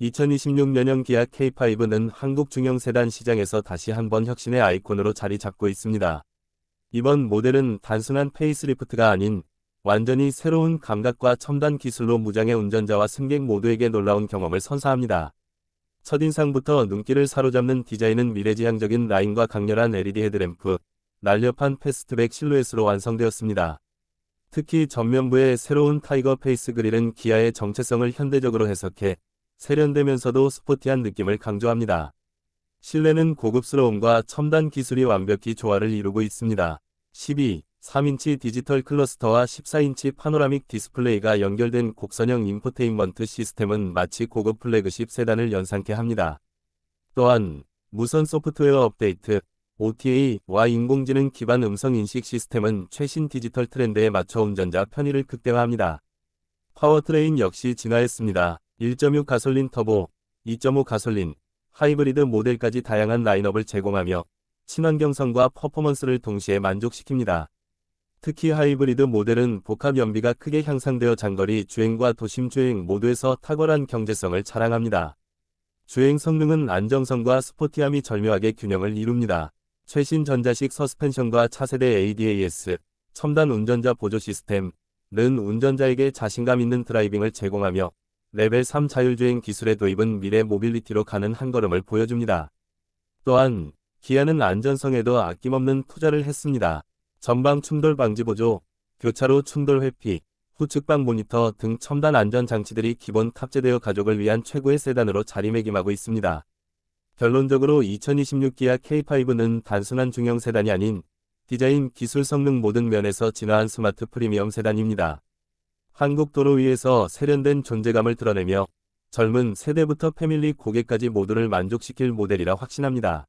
2026년형 기아 K5는 한국 중형 세단 시장에서 다시 한번 혁신의 아이콘으로 자리 잡고 있습니다. 이번 모델은 단순한 페이스리프트가 아닌 완전히 새로운 감각과 첨단 기술로 무장의 운전자와 승객 모두에게 놀라운 경험을 선사합니다. 첫인상부터 눈길을 사로잡는 디자인은 미래지향적인 라인과 강렬한 LED 헤드램프, 날렵한 패스트백 실루엣으로 완성되었습니다. 특히 전면부의 새로운 타이거 페이스 그릴은 기아의 정체성을 현대적으로 해석해 세련되면서도 스포티한 느낌을 강조합니다. 실내는 고급스러움과 첨단 기술이 완벽히 조화를 이루고 있습니다. 12, 3인치 디지털 클러스터와 14인치 파노라믹 디스플레이가 연결된 곡선형 인포테인먼트 시스템은 마치 고급 플래그십 세단을 연상케 합니다. 또한 무선 소프트웨어 업데이트, OTA와 인공지능 기반 음성 인식 시스템은 최신 디지털 트렌드에 맞춰 운전자 편의를 극대화합니다. 파워트레인 역시 진화했습니다. 1.6 가솔린 터보, 2.5 가솔린, 하이브리드 모델까지 다양한 라인업을 제공하며 친환경성과 퍼포먼스를 동시에 만족시킵니다. 특히 하이브리드 모델은 복합 연비가 크게 향상되어 장거리 주행과 도심 주행 모두에서 탁월한 경제성을 자랑합니다. 주행 성능은 안정성과 스포티함이 절묘하게 균형을 이룹니다. 최신 전자식 서스펜션과 차세대 ADAS, 첨단 운전자 보조 시스템, 는 운전자에게 자신감 있는 드라이빙을 제공하며 레벨 3 자율주행 기술의 도입은 미래 모빌리티로 가는 한 걸음을 보여줍니다. 또한 기아는 안전성에도 아낌없는 투자를 했습니다. 전방 충돌 방지 보조, 교차로 충돌 회피, 후측방 모니터 등 첨단 안전 장치들이 기본 탑재되어 가족을 위한 최고의 세단으로 자리매김하고 있습니다. 결론적으로 2026 기아 K5는 단순한 중형 세단이 아닌 디자인, 기술 성능 모든 면에서 진화한 스마트 프리미엄 세단입니다. 한국 도로 위에서 세련된 존재감을 드러내며 젊은 세대부터 패밀리 고객까지 모두를 만족시킬 모델이라 확신합니다.